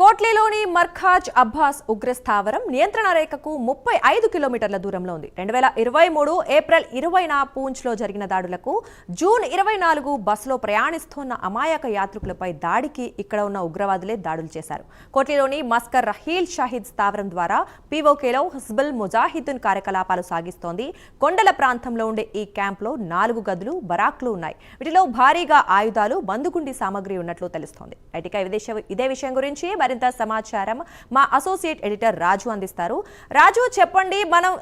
కోట్లీలోని మర్ఖాజ్ అబ్బాస్ ఉగ్రస్థావరం నియంత్రణ రేఖకు ముప్పై ఐదు కిలోమీటర్ల దూరంలో ఉంది. రెండు వేల ఇరవై మూడు ఏప్రిల్ ఇరవైన పూంచ్లో జరిగిన దాడులకు జూన్ ఇరవై నాలుగు బస్సులో ప్రయాణిస్తున్న అమాయక యాత్రికులపై దాడికి ఇక్కడ ఉన్న ఉగ్రవాదులే దాడులు చేశారు. కోట్లీలోని మస్కర్ రహీల్ షాహిద్ స్థావరం ద్వారా పీఓకేలో హిజ్బుల్ ముజాహిద్దీన్ కార్యకలాపాలు సాగిస్తోంది. కొండల ప్రాంతంలో ఉండే ఈ క్యాంప్లో నాలుగు గదులు బరాక్లు ఉన్నాయి. వీటిలో భారీగా ఆయుధాలు బందుగుండి సామగ్రి ఉన్నట్లు తెలుస్తోంది. రైట్ ఇదే విషయం గురించి మరింత సమాచారం మా అసోసియేట్ ఎడిటర్ రాజు అందిస్తారు. రాజు చెప్పండి మనం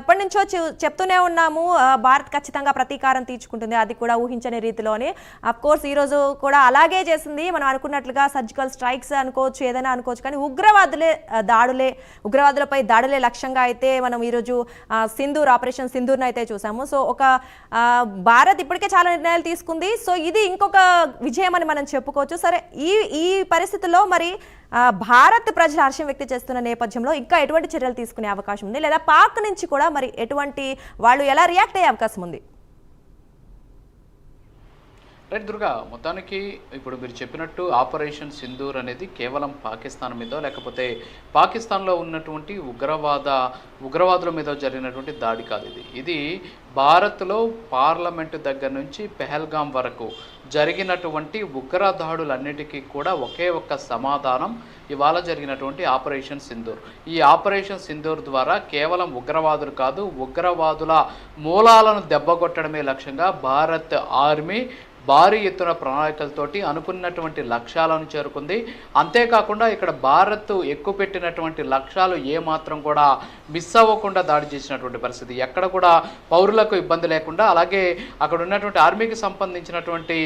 ఎప్పటి నుంచో చెప్తూనే ఉన్నాము. భారత్ ఖచ్చితంగా ప్రతీకారం తీర్చుకుంటుంది. అది కూడా ఊహించని రీతిలోనే. అఫ్ కోర్స్ ఈ రోజు కూడా అలాగే చేసింది. మనం అనుకున్నట్లుగా సర్జికల్ స్ట్రైక్స్ అనుకోవచ్చు ఏదైనా అనుకోవచ్చు. కానీ ఉగ్రవాదులే దాడులే ఉగ్రవాదులపై దాడులే లక్ష్యంగా అయితే మనం ఈరోజు సింధూర్ ఆపరేషన్ సింధూర్ని అయితే చూసాము. సో ఒక భారత్ ఇప్పటికే చాలా నిర్ణయాలు తీసుకుంది. సో ఇది ఇంకొక విజయం అని మనం చెప్పుకోవచ్చు. సరే ఈ ఈ పరిస్థితుల్లో మరి భారత్ ప్రజలు హర్షం వ్యక్తం చేస్తున్న నేపథ్యంలో ఇంకా ఎటువంటి చర్యలు తీసుకునే అవకాశం ఉంది? లేదా పాక్ నుంచి కూడా మరి ఎటువంటి వాళ్ళు ఎలా రియాక్ట్ అయ్యే అవకాశం ఉంది? రైట్ దుర్గా మొత్తానికి ఇప్పుడు మీరు చెప్పినట్టు ఆపరేషన్ సింధూర్ అనేది కేవలం పాకిస్తాన్ మీద లేకపోతే పాకిస్తాన్లో ఉన్నటువంటి ఉగ్రవాద ఉగ్రవాదుల మీద జరిగినటువంటి దాడి కాదు ఇది. ఇది భారత్లో పార్లమెంటు దగ్గర నుంచి పెహల్గాం వరకు జరిగినటువంటి ఉగ్ర దాడులన్నిటికీ కూడా ఒకే ఒక్క సమాధానం ఇవాళ జరిగినటువంటి ఆపరేషన్ సింధూర్. ఈ ఆపరేషన్ సింధూర్ ద్వారా కేవలం ఉగ్రవాదులు కాదు ఉగ్రవాదుల మూలాలను దెబ్బకొట్టడమే లక్ష్యంగా భారత్ ఆర్మీ భారీ ఎత్తున ప్రణాళికలతోటి అనుకున్నటువంటి లక్ష్యాలను చేరుకుంది. అంతేకాకుండా ఇక్కడ భారత్ ఎక్కువ పెట్టినటువంటి లక్ష్యాలు ఏమాత్రం కూడా మిస్ అవ్వకుండా దాడి చేసినటువంటి పరిస్థితి. ఎక్కడ కూడా పౌరులకు ఇబ్బంది లేకుండా అలాగే అక్కడ ఉన్నటువంటి ఆర్మీకి సంబంధించినటువంటి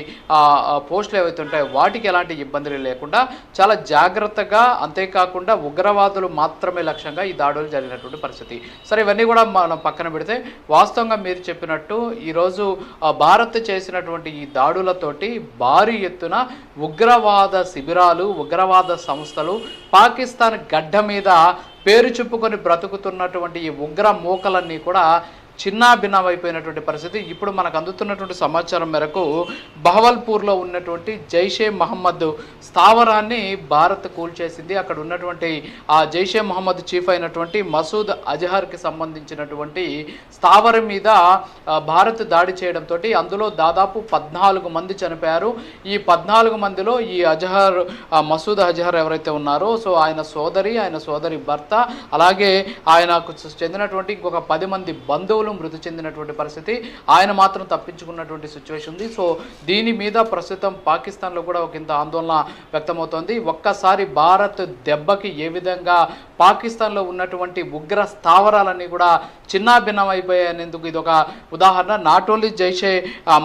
పోస్టులు ఏవైతే ఉంటాయో వాటికి ఎలాంటి ఇబ్బందులు లేకుండా చాలా జాగ్రత్తగా అంతేకాకుండా ఉగ్రవాదులు మాత్రమే లక్ష్యంగా ఈ దాడులు జరిగినటువంటి పరిస్థితి. సరే ఇవన్నీ కూడా మనం పక్కన పెడితే వాస్తవంగా మీరు చెప్పినట్టు ఈరోజు భారత్ చేసినటువంటి ఈ దాడులతోటి భారీ ఎత్తున ఉగ్రవాద శిబిరాలు ఉగ్రవాద సంస్థలు పాకిస్తాన్ గడ్డ మీద పేరు చెప్పుకొని బ్రతుకుతున్నటువంటి ఈ ఉగ్ర మూకలన్నీ కూడా చిన్నాభిన్నమైపోయినటువంటి పరిస్థితి. ఇప్పుడు మనకు అందుతున్నటువంటి సమాచారం మేరకు బహవల్పూర్లో ఉన్నటువంటి జైషే మహమ్మద్ స్థావరాన్ని భారత్ కూల్చేసింది. అక్కడ ఉన్నటువంటి ఆ జైషే మహమ్మద్ చీఫ్ అయినటువంటి మసూద్ అజహర్కి సంబంధించినటువంటి స్థావరం మీద భారత్ దాడి చేయడంతో అందులో దాదాపు పద్నాలుగు మంది చనిపోయారు. ఈ పద్నాలుగు మందిలో ఈ అజహర్ మసూద్ అజహర్ ఎవరైతే ఉన్నారో సో ఆయన సోదరి ఆయన సోదరి భర్త అలాగే ఆయనకు చెందినటువంటి ఇంకొక పది మంది బంధువులు మృతి చెందినటువంటి పరిస్థితి. ఆయన మాత్రం తప్పించుకున్నటువంటి సిచ్యువేషన్ ఉంది. సో దీని మీద ప్రస్తుతం పాకిస్తాన్లో కూడా ఒక ఇంత ఆందోళన వ్యక్తమవుతోంది. ఒక్కసారి భారత్ దెబ్బకి ఏ విధంగా పాకిస్తాన్లో ఉన్నటువంటి ఉగ్ర స్థావరాలన్నీ కూడా చిన్నాభిన్నం అయిపోయాయనేందుకు ఇది ఒక ఉదాహరణ. నాట్ ఓన్లీ జైషే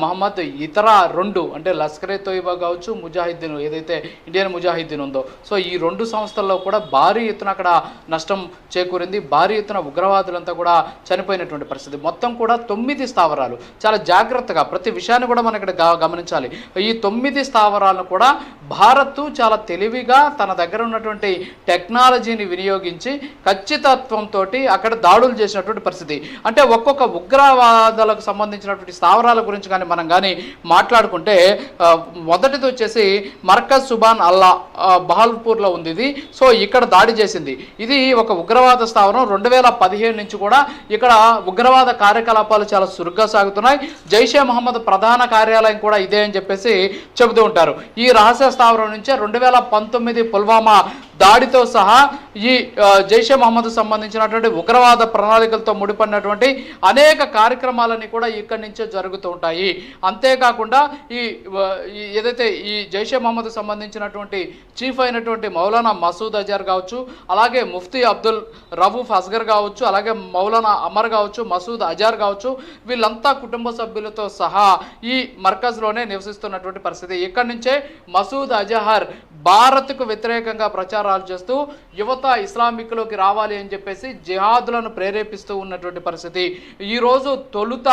మహమ్మద్ ఇతర రెండు అంటే లస్కరే తోయిబా కావచ్చు ముజాహిద్దీన్ ఏదైతే ఇండియన్ ముజాహిద్దీన్ ఉందో. సో ఈ రెండు సంస్థల్లో కూడా భారీ ఎత్తున అక్కడ నష్టం చేకూరింది. భారీ ఎత్తున ఉగ్రవాదులంతా కూడా చనిపోయినటువంటి పరిస్థితి. మొత్తం కూడా తొమ్మిది స్థావరాలు. చాలా జాగ్రత్తగా ప్రతి విషయాన్ని కూడా మనం ఇక్కడ గమనించాలి. ఈ తొమ్మిది స్థావరాలను కూడా భారత్ చాలా తెలివిగా తన దగ్గర ఉన్నటువంటి టెక్నాలజీని వినియోగించి ఖచ్చితత్వంతో అక్కడ దాడులు చేసినటువంటి పరిస్థితి. అంటే ఒక్కొక్క ఉగ్రవాదాలకు సంబంధించినటువంటి స్థావరాల గురించి కానీ మనం కానీ మాట్లాడుకుంటే మొదటిది వచ్చేసి మర్కజ్ సుబాన్ అల్లా బహల్పూర్లో ఉంది ఇది. సో ఇక్కడ దాడి చేసింది. ఇది ఒక ఉగ్రవాద స్థావరం. రెండు వేల పదిహేను నుంచి కూడా ఇక్కడ ఉగ్రవాద కార్యకలాపాలు చాలా చురుగ్గా సాగుతున్నాయి. జైషే మహమ్మద్ ప్రధాన కార్యాలయం కూడా ఇదే అని చెప్పేసి చెబుతూ ఉంటారు. ఈ రహస్య స్థావరం నుంచే రెండు వేల పంతొమ్మిది పుల్వామా దాడితో సహా ఈ జైషే మహమ్మద్ సంబంధించినటువంటి ఉగ్రవాద ప్రణాళికలతో ముడిపడినటువంటి అనేక కార్యక్రమాలన్నీ కూడా ఇక్కడి నుంచే జరుగుతూ ఉంటాయి. అంతేకాకుండా ఈ ఏదైతే ఈ జైషే మహమ్మద్ సంబంధించినటువంటి చీఫ్ అయినటువంటి మౌలానా మసూద్ అజర్ కావచ్చు అలాగే ముఫ్తీ అబ్దుల్ రవూఫ్ అస్గర్ కావచ్చు అలాగే మౌలానా అమర్ కావచ్చు మసూద్ అజార్ కావచ్చు వీళ్ళంతా కుటుంబ సభ్యులతో సహా ఈ మర్కజ్లోనే నివసిస్తున్నటువంటి పరిస్థితి. ఇక్కడి నుంచే మసూద్ అజహర్ భారత్కు వ్యతిరేకంగా ప్రచారం ప్రచారాలు చేస్తూ యువత ఇస్లామిక్లోకి రావాలి అని చెప్పేసి జిహాదులను ప్రేరేపిస్తూ ఉన్నటువంటి పరిస్థితి. ఈరోజు తొలుత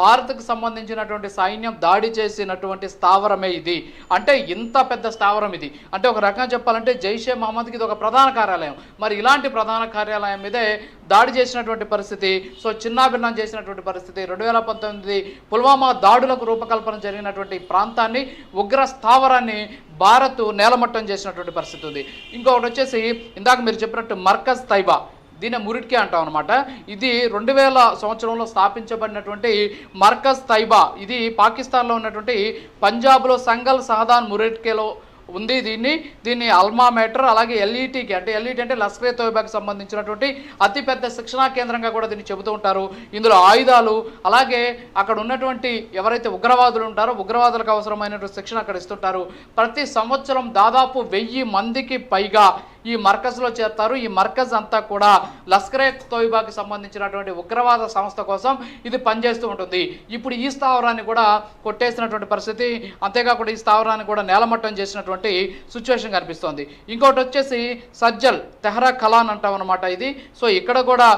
భారత్కు సంబంధించినటువంటి సైన్యం దాడి చేసినటువంటి స్థావరమే ఇది. అంటే ఇంత పెద్ద స్థావరం ఇది. అంటే ఒక రకంగా చెప్పాలంటే జైషే మహమ్మద్కి ఇది ఒక ప్రధాన కార్యాలయం. మరి ఇలాంటి ప్రధాన కార్యాలయం మీదే దాడి చేసినటువంటి పరిస్థితి సో చిన్నాభిన్నం చేసినటువంటి పరిస్థితి రెండు వేల పంతొమ్మిది పుల్వామా దాడులకు రూపకల్పన జరిగినటువంటి ప్రాంతాన్ని ఉగ్ర స్థావరాన్ని భారత్ నేలమట్టం చేసినటువంటి పరిస్థితి ఉంది. ఇంకొకటి వచ్చేసి ఇందాక మీరు చెప్పినట్టు మర్కజ్ తైబా. దీన్ని మురిట్కే అంటాం అనమాట ఇది రెండు వేల సంవత్సరంలో స్థాపించబడినటువంటి మర్కజ్ తైబా. ఇది పాకిస్తాన్లో ఉన్నటువంటి పంజాబ్లో సంగల్ సహదాన్ మురిట్కేలో ఉంది దీన్ని. దీన్ని అల్మా మేటర్ అలాగే ఎల్ఈటీకి అంటే ఎల్ఈటీ అంటే లస్కరే తోయిబాకి సంబంధించినటువంటి అతిపెద్ద శిక్షణా కేంద్రంగా కూడా దీన్ని చెబుతూ ఉంటారు. ఇందులో ఆయుధాలు అలాగే అక్కడ ఉన్నటువంటి ఎవరైతే ఉగ్రవాదులు ఉంటారో ఉగ్రవాదులకు అవసరమైనటువంటి శిక్షణ అక్కడ ఇస్తుంటారు. ప్రతి సంవత్సరం దాదాపు వెయ్యి మందికి పైగా ఈ మర్కజ్లో చేస్తారు. ఈ మర్కజ్ అంతా కూడా లస్కరే తోయిబాకి సంబంధించినటువంటి ఉగ్రవాద సంస్థ కోసం ఇది పనిచేస్తూ ఉంటుంది. ఇప్పుడు ఈ స్థావరాన్ని కూడా కొట్టేసినటువంటి పరిస్థితి అంతేకాకుండా ఈ స్థావరాన్ని కూడా నేలమట్టం చేసినటువంటి సిచ్యువేషన్ కనిపిస్తోంది. ఇంకోటి వచ్చేసి సజ్జల్ తెహరా కలాన్ అంటాం అనమాట ఇది. సో ఇక్కడ కూడా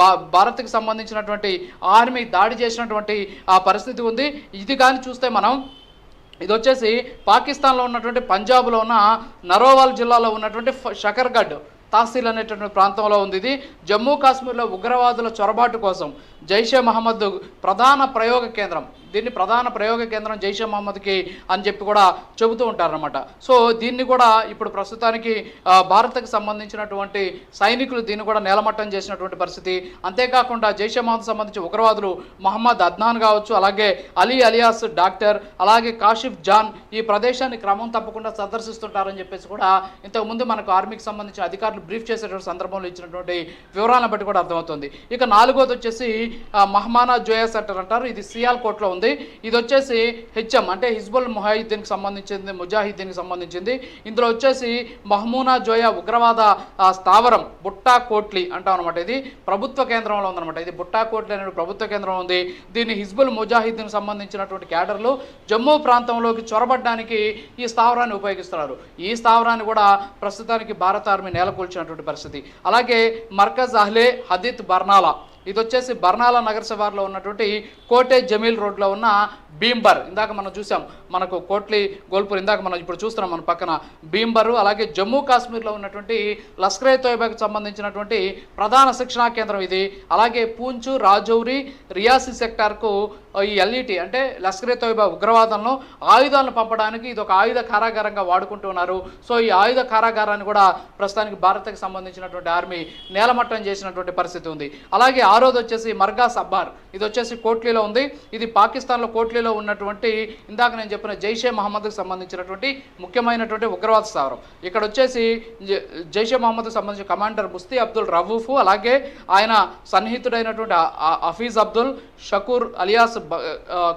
భా భారత్కి సంబంధించినటువంటి ఆర్మీ దాడి చేసినటువంటి ఆ పరిస్థితి ఉంది. ఇది కానీ చూస్తే మనం ఇది వచ్చేసి పాకిస్తాన్లో ఉన్నటువంటి పంజాబ్లో ఉన్న నరోవాల్ జిల్లాలో ఉన్నటువంటి షకర్గఢ్ తహసీల్ అనేటువంటి ప్రాంతంలో ఉంది ఇది. జమ్మూ కాశ్మీర్లో ఉగ్రవాదుల చొరబాటు కోసం జైషే మహమ్మద్ ప్రధాన ప్రయోగ కేంద్రం. దీన్ని ప్రధాన ప్రయోగ కేంద్రం జైషే మహమ్మద్కి అని చెప్పి కూడా చెబుతూ ఉంటారనమాట సో దీన్ని కూడా ఇప్పుడు ప్రస్తుతానికి ఆ, భారత్కి సంబంధించినటువంటి సైనికులు దీన్ని కూడా నేలమట్టం చేసినటువంటి పరిస్థితి. అంతేకాకుండా జైషే మహమ్మద్ సంబంధించి ఉగ్రవాదులు మహమ్మద్ అద్నాన్ కావచ్చు అలాగే అలీ అలియాస్ డాక్టర్ అలాగే కాషిఫ్ జాన్ ఈ ప్రదేశాన్ని క్రమం తప్పకుండా సందర్శిస్తుంటారని చెప్పేసి కూడా ఇంతకుముందు మనకు ఆర్మీకి సంబంధించిన అధికారులు బ్రీఫ్ చేసేటువంటి సందర్భంలో ఇచ్చినటువంటి వివరాలను బట్టి కూడా అర్థమవుతుంది. ఇక నాలుగోది వచ్చేసి మహమానా జోయా సెంటర్ అంటారు. ఇది సియాల్ కోట్లో ఉంది. ఇది వచ్చేసి హెచ్ఎం అంటే హిజ్బుల్ ముహాయిద్దీన్కి సంబంధించింది ముజాహిద్దీన్కి సంబంధించింది. ఇందులో వచ్చేసి మహమూనా జోయా ఉగ్రవాద ఆ, స్థావరం బుట్టా కోట్లి అంటాం అనమాట ఇది. ప్రభుత్వ కేంద్రంలో ఉందన్నమాట ఇది. బుట్టా కోట్లి అనే ప్రభుత్వ కేంద్రం ఉంది. దీన్ని హిజ్బుల్ ముజాహిద్దీన్ సంబంధించినటువంటి క్యాడర్లు జమ్మూ ప్రాంతంలోకి చొరబడ్డానికి ఈ స్థావరాన్ని ఉపయోగిస్తున్నారు. ఈ స్థావరాన్ని కూడా ప్రస్తుతానికి భారత ఆర్మీ నేలకూల్చినటువంటి పరిస్థితి. అలాగే మర్కజ్ అహ్లే హదీత్ బర్నాలా ఇది వచ్చేసి బర్నాల నగర శివార్లో ఉన్నటువంటి కోటే జమీల్ రోడ్లో ఉన్న భీంబర్. ఇందాక మనం చూసాం మనకు కోట్లి గోల్పూర్ ఇందాక మనం ఇప్పుడు చూస్తున్నాం మన పక్కన భీంబరు అలాగే జమ్మూ కాశ్మీర్లో ఉన్నటువంటి లస్కరే తోయబాకి సంబంధించినటువంటి ప్రధాన శిక్షణా కేంద్రం ఇది. అలాగే పూంచు రాజౌరి రియాసి సెక్టార్కు ఈ ఎల్ఈటి అంటే లస్కరే తోయబా ఉగ్రవాదంలో ఆయుధాలను పంపడానికి ఇది ఒక ఆయుధ కారాగారంగా వాడుకుంటున్నారు సో ఈ ఆయుధ కారాగారాన్ని కూడా ప్రస్తుతానికి భారత్కి సంబంధించినటువంటి ఆర్మీ నేలమట్టం చేసినటువంటి పరిస్థితి ఉంది. అలాగే ఆరోది వచ్చేసి మర్గా సబ్బార్. ఇది వచ్చేసి కోట్లీలో ఉంది. ఇది పాకిస్తాన్లో కోట్లీలో ఉన్నటువంటి ఇందాక నేను చెప్పిన జైషే మహమ్మద్కు సంబంధించినటువంటి ముఖ్యమైనటువంటి ఉగ్రవాద స్థావరం. ఇక్కడ వచ్చేసి జైషే మహమ్మద్కు సంబంధించిన కమాండర్ ముస్తీ అబ్దుల్ రవూఫ్ అలాగే ఆయన సన్నిహితుడైనటువంటి హఫీజ్ అబ్దుల్ షకూర్ అలియాస్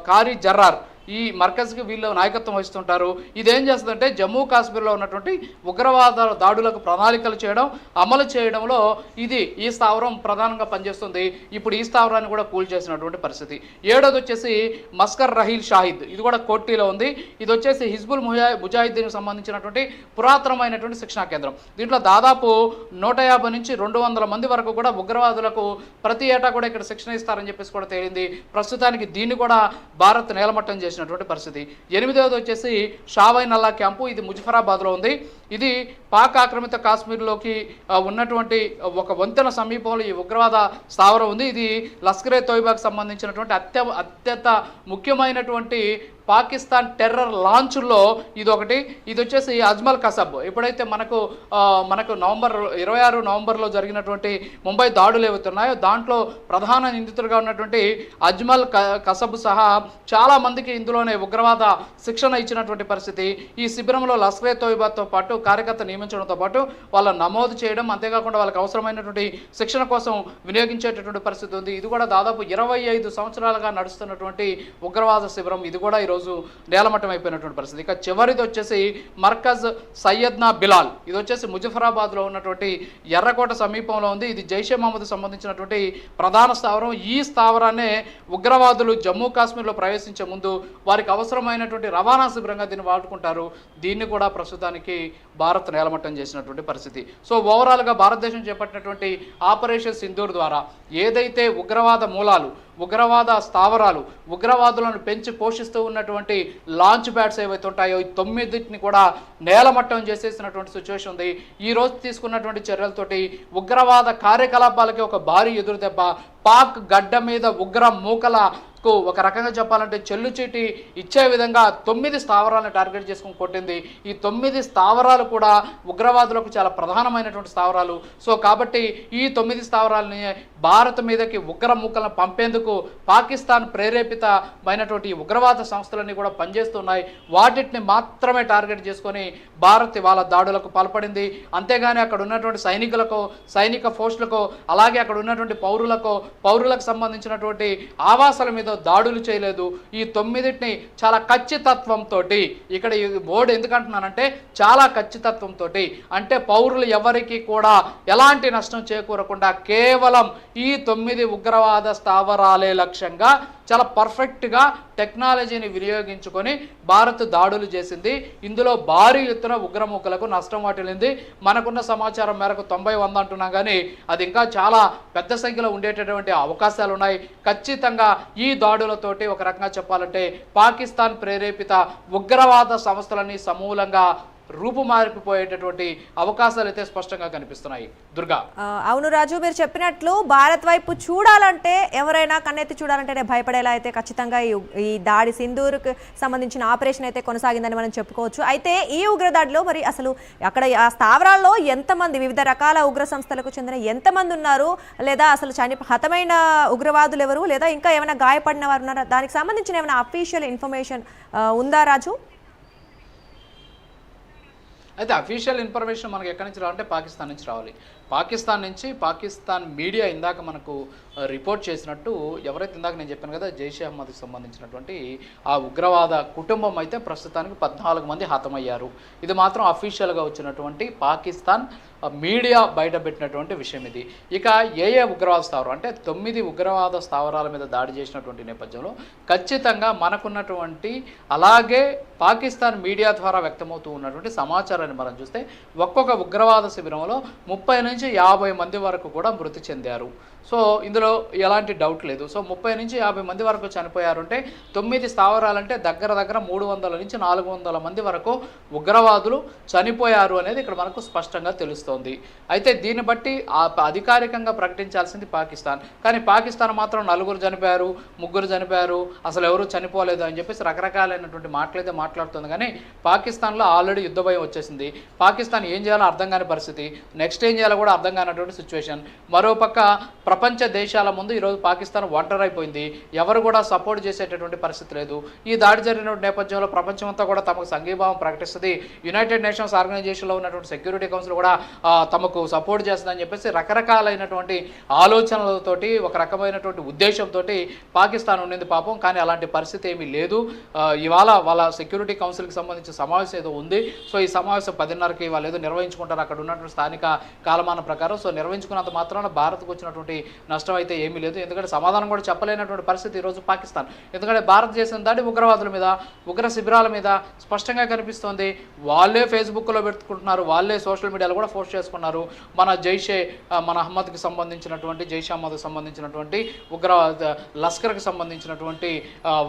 కారీ జర్రార్. ఈ మర్కజ్కి వీళ్ళు నాయకత్వం వహిస్తుంటారు. ఇదేం చేస్తుందంటే జమ్మూ కాశ్మీర్లో ఉన్నటువంటి ఉగ్రవాద దాడులకు ప్రణాళికలు చేయడం అమలు చేయడంలో ఇది ఈ స్థావరం ప్రధానంగా పనిచేస్తుంది. ఇప్పుడు ఈ స్థావరాన్ని కూడా కూల్ చేసినటువంటి పరిస్థితి. ఏడోది వచ్చేసి మస్కర్ రహీల్ షాహిద్. ఇది కూడా కోర్టీలో ఉంది. ఇది వచ్చేసి హిజ్బుల్ ముజా ముజాహిద్దీన్కి సంబంధించినటువంటి పురాతనమైనటువంటి శిక్షణా కేంద్రం. దీంట్లో దాదాపు నూట యాభై నుంచి రెండు వందల మంది వరకు కూడా ఉగ్రవాదులకు ప్రతి ఏటా కూడా ఇక్కడ శిక్షణ ఇస్తారని చెప్పేసి కూడా తేలింది. ప్రస్తుతానికి దీన్ని కూడా భారత్ నేలమట్టం చేసినటువంటి పరిస్థితి. ఎనిమిదవది వచ్చేసి షావైన్ అల్లా క్యాంపు. ఇది ముజఫరాబాద్లో ఉంది. ఇది పాక్ ఆక్రమిత కాశ్మీర్లోకి ఉన్నటువంటి ఒక వంతెన సమీపంలో ఈ ఉగ్రవాద స్థావరం ఉంది. ఇది లస్కరే తోయిబాకి సంబంధించినటువంటి అత్య అత్యంత ముఖ్యమైనటువంటి పాకిస్తాన్ టెర్రర్ లాంచ్లో ఇదొకటి. ఇది వచ్చేసి అజ్మల్ కసబ్. ఎప్పుడైతే మనకు మనకు నవంబర్ ఇరవై ఆరు నవంబర్లో జరిగినటువంటి ముంబై దాడులు ఏవైతున్నాయో దాంట్లో ప్రధాన నిందితుడిగా ఉన్నటువంటి అజ్మల్ క కసబ్ సహా చాలామందికి ఇందులోనే ఉగ్రవాద శిక్షణ ఇచ్చినటువంటి పరిస్థితి. ఈ శిబిరంలో లస్కరే తోయిబాతో పాటు కార్యకర్త నియమించడంతో పాటు వాళ్ళ నమోదు చేయడం అంతేకాకుండా వాళ్ళకి అవసరమైనటువంటి శిక్షణ కోసం వినియోగించేటటువంటి పరిస్థితి ఉంది. ఇది కూడా దాదాపు ఇరవై ఐదు సంవత్సరాలుగా నడుస్తున్నటువంటి ఉగ్రవాద శిబిరం. ఇది కూడా ఈరోజు నేలమట్టం అయిపోయినటువంటి పరిస్థితి. ఇక చివరిది వచ్చేసి మర్కజ్ సయ్యద్నా బిలాల్. ఇది వచ్చేసి ముజఫరాబాద్లో ఉన్నటువంటి ఎర్రకోట సమీపంలో ఉంది. ఇది జైషే మహమ్మద్ సంబంధించినటువంటి ప్రధాన స్థావరం. ఈ స్థావరాన్నే ఉగ్రవాదులు జమ్మూ కాశ్మీర్లో ప్రవేశించే ముందు వారికి అవసరమైనటువంటి రవాణా శిబిరంగా దీన్ని వాడుకుంటారు. దీన్ని కూడా ప్రస్తుతానికి భారత్ నేలమట్టం చేసినటువంటి పరిస్థితి. సో ఓవరాల్గా భారతదేశం చేపట్టినటువంటి ఆపరేషన్ సింధూర్ ద్వారా ఏదైతే ఉగ్రవాద మూలాలు ఉగ్రవాద స్థావరాలు ఉగ్రవాదులను పెంచి పోషిస్తూ ఉన్నటువంటి లాంచ్ బ్యాట్స్ ఏవైతే ఉంటాయో ఈ తొమ్మిదిటిని కూడా నేలమట్టం చేసేసినటువంటి సిచ్యువేషన్ ఉంది. ఈ రోజు తీసుకున్నటువంటి చర్యలతోటి ఉగ్రవాద కార్యకలాపాలకి ఒక భారీ ఎదురుదెబ్బ పాక్ గడ్డ మీద ఉగ్ర మూకల కు ఒక రకంగా చెప్పాలంటే చెల్లు చీటి ఇచ్చే విధంగా తొమ్మిది స్థావరాలను టార్గెట్ చేసుకుని కొట్టింది. ఈ తొమ్మిది స్థావరాలు కూడా ఉగ్రవాదులకు చాలా ప్రధానమైనటువంటి స్థావరాలు. సో కాబట్టి ఈ తొమ్మిది స్థావరాలని భారత్ మీదకి ఉగ్ర పంపేందుకు పాకిస్తాన్ ప్రేరేపితమైనటువంటి ఉగ్రవాద సంస్థలన్నీ కూడా పనిచేస్తున్నాయి. వాటిని మాత్రమే టార్గెట్ చేసుకొని భారత్ వాళ్ళ దాడులకు పాల్పడింది. అంతేగాని అక్కడ ఉన్నటువంటి సైనికులకు సైనిక పోస్టులకు అలాగే అక్కడ ఉన్నటువంటి పౌరులకు పౌరులకు సంబంధించినటువంటి ఆవాసాల మీద దాడులు చేయలేదు. ఈ తొమ్మిదిటిని చాలా ఖచ్చితత్వంతో ఇక్కడ ఈ బోర్డు ఎందుకంటున్నానంటే చాలా ఖచ్చితత్వంతో అంటే పౌరులు ఎవరికి కూడా ఎలాంటి నష్టం చేకూరకుండా కేవలం ఈ తొమ్మిది ఉగ్రవాద స్థావరాలే లక్ష్యంగా చాలా పర్ఫెక్ట్గా టెక్నాలజీని వినియోగించుకొని భారత్ దాడులు చేసింది. ఇందులో భారీ ఎత్తున ఉగ్రముఖులకు నష్టం వాటిల్లింది. మనకున్న సమాచారం మేరకు తొంభై వంద అంటున్నాం కానీ అది ఇంకా చాలా పెద్ద సంఖ్యలో ఉండేటటువంటి అవకాశాలు ఉన్నాయి ఖచ్చితంగా ఈ దాడులతోటి ఒక రకంగా చెప్పాలంటే పాకిస్తాన్ ప్రేరేపిత ఉగ్రవాద సంస్థలని సమూలంగా రూపుమారిపోయేటటువంటి అవకాశాలు అయితే స్పష్టంగా కనిపిస్తున్నాయి. దుర్గా. అవును రాజు మీరు చెప్పినట్లు భారత్ వైపు చూడాలంటే ఎవరైనా కన్నెత్తి చూడాలంటేనే భయపడేలా అయితే ఖచ్చితంగా ఈ ఈ దాడి సింధూర్కి సంబంధించిన ఆపరేషన్ అయితే కొనసాగిందని మనం చెప్పుకోవచ్చు. అయితే ఈ ఉగ్రదాడిలో మరి అసలు అక్కడ ఆ స్థావరాల్లో ఎంతమంది వివిధ రకాల ఉగ్ర సంస్థలకు చెందిన ఎంతమంది ఉన్నారు? లేదా అసలు చని హతమైన ఉగ్రవాదులు ఎవరు? లేదా ఇంకా ఏమైనా గాయపడిన వారు ఉన్నారా? దానికి సంబంధించిన ఏమైనా అఫీషియల్ ఇన్ఫర్మేషన్ ఉందా రాజు? అయితే అఫీషియల్ ఇన్ఫర్మేషన్ మనకు ఎక్కడి నుంచి రావాలంటే పాకిస్తాన్ నుంచి రావాలి. పాకిస్తాన్ నుంచి పాకిస్తాన్ మీడియా ఇందాక మనకు రిపోర్ట్ చేసినట్టు ఎవరైతే ఇందాక నేను చెప్పాను కదా జైషే అహ్మద్కి సంబంధించినటువంటి ఆ ఉగ్రవాద కుటుంబం అయితే ప్రస్తుతానికి పద్నాలుగు మంది హతమయ్యారు. ఇది మాత్రం అఫీషియల్గా వచ్చినటువంటి పాకిస్తాన్ మీడియా బయటపెట్టినటువంటి విషయం ఇది. ఇక ఏ ఏ ఉగ్రవాద స్థావరం అంటే తొమ్మిది ఉగ్రవాద స్థావరాల మీద దాడి చేసినటువంటి నేపథ్యంలో ఖచ్చితంగా మనకున్నటువంటి అలాగే పాకిస్తాన్ మీడియా ద్వారా వ్యక్తమవుతూ ఉన్నటువంటి సమాచారాన్ని మనం చూస్తే ఒక్కొక్క ఉగ్రవాద శిబిరంలో ముప్పై నుంచి యాభై మంది వరకు కూడా మృతి చెందారు. సో ఇందులో ఎలాంటి డౌట్ లేదు. సో ముప్పై నుంచి యాభై మంది వరకు చనిపోయారు అంటే తొమ్మిది స్థావరాలంటే దగ్గర దగ్గర మూడు వందల నుంచి నాలుగు వందల మంది వరకు ఉగ్రవాదులు చనిపోయారు అనేది ఇక్కడ మనకు స్పష్టంగా తెలుస్తోంది. అయితే దీన్ని బట్టి అధికారికంగా ప్రకటించాల్సింది పాకిస్తాన్. కానీ పాకిస్తాన్ మాత్రం నలుగురు చనిపోయారు ముగ్గురు చనిపోయారు అసలు ఎవరు చనిపోలేదు అని చెప్పేసి రకరకాలైనటువంటి మాటలైతే మాట్లాడుతుంది. కానీ పాకిస్తాన్లో ఆల్రెడీ యుద్ధ భయం వచ్చేసింది. పాకిస్తాన్ ఏం చేయాలో అర్థం కాని పరిస్థితి. నెక్స్ట్ ఏం చేయాలో కూడా అర్థం కానటువంటి సిచ్యువేషన్ మరోపక్క ప్రపంచ దేశాల ముందు ఈరోజు పాకిస్తాన్ ఒంటరైపోయింది. ఎవరు కూడా సపోర్ట్ చేసేటటువంటి పరిస్థితి లేదు. ఈ దాడి జరిగిన నేపథ్యంలో ప్రపంచం అంతా కూడా తమకు సంఘీభావం ప్రకటిస్తుంది. యునైటెడ్ నేషన్స్ ఆర్గనైజేషన్లో ఉన్నటువంటి సెక్యూరిటీ కౌన్సిల్ కూడా తమకు సపోర్ట్ చేస్తుందని చెప్పేసి రకరకాలైనటువంటి ఆలోచనలతోటి ఒక రకమైనటువంటి ఉద్దేశంతో పాకిస్తాన్ ఉండింది పాపం. కానీ అలాంటి పరిస్థితి ఏమీ లేదు. ఇవాళ వాళ్ళ సెక్యూరిటీ కౌన్సిల్కి సంబంధించిన సమావేశం ఏదో ఉంది. సో ఈ సమావేశం పదిన్నరకి వాళ్ళు ఏదో నిర్వహించుకుంటారు. అక్కడ ఉన్నటువంటి స్థానిక కాలమాన ప్రకారం. సో నిర్వహించుకున్నంత మాత్రాన భారత్కు వచ్చినటువంటి నష్టం అయితే ఏమీ లేదు. ఎందుకంటే సమాధానం కూడా చెప్పలేనటువంటి పరిస్థితి ఈరోజు పాకిస్తాన్. ఎందుకంటే భారతదేశం దాడి ఉగ్రవాదుల మీద ఉగ్ర శిబిరాల మీద స్పష్టంగా కనిపిస్తోంది. వాళ్ళే ఫేస్బుక్లో పెట్టుకుంటున్నారు. వాళ్ళే సోషల్ మీడియాలో కూడా పోస్ట్ చేసుకున్నారు. మన జైషే మన అహ్మద్కి సంబంధించినటువంటి జైషే అహ్మద్కి సంబంధించినటువంటి ఉగ్ర లస్కర్కి సంబంధించినటువంటి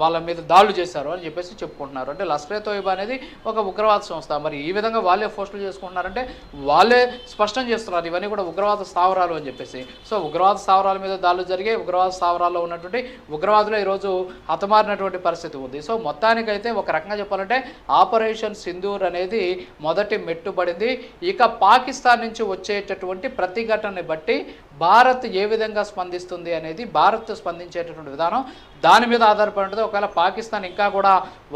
వాళ్ళ మీద దాడులు చేశారు అని చెప్పేసి చెప్పుకుంటున్నారు. అంటే లష్కరే తోయిబా అనేది ఒక ఉగ్రవాద సంస్థ. మరి ఈ విధంగా వాళ్ళే పోస్టులు చేసుకుంటున్నారంటే వాళ్ళే స్పష్టం చేస్తున్నారు. ఇవన్నీ కూడా ఉగ్రవాద స్థావరాలు అని చెప్పేసి. సో ఉగ్రవాద స్థావరాల మీద దాడులు జరిగాయి. ఉగ్రవాద స్థావరాల్లో ఉన్నటువంటి ఉగ్రవాదులు ఈరోజు హతమారినటువంటి పరిస్థితి ఉంది. సో మొత్తానికైతే ఒక రకంగా చెప్పాలంటే ఆపరేషన్ సింధూర్ అనేది మొదటి మెట్టుబడింది. ఇక పాకిస్తాన్ నుంచి వచ్చేటటువంటి ప్రతిఘటనని బట్టి భారత్ ఏ విధంగా స్పందిస్తుంది అనేది భారత్ స్పందించేటటువంటి విధానం దాని మీద ఆధారపడి ఉంటుంది. ఒకవేళ పాకిస్తాన్ ఇంకా కూడా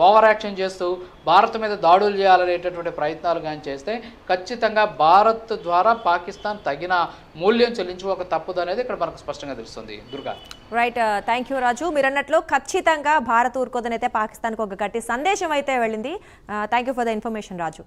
ఓవర్ యాక్షన్ చేస్తూ భారత్ మీద దాడులు చేయాలనేటటువంటి ప్రయత్నాలు కానీ చేస్తే ఖచ్చితంగా భారత్ ద్వారా పాకిస్తాన్ తగిన మూల్యం చెల్లించుకోక తప్పదు అనేది ఇక్కడ మనకు స్పష్టంగా తెలుస్తుంది. Durga. Right thank you Raju మీరు అన్నట్లు ఖచ్చితంగా భారత్ ఊరుకోదనైతే పాకిస్తాన్కి ఒక గట్టి సందేశం అయితే వెళ్ళింది. Thank you for the information Raju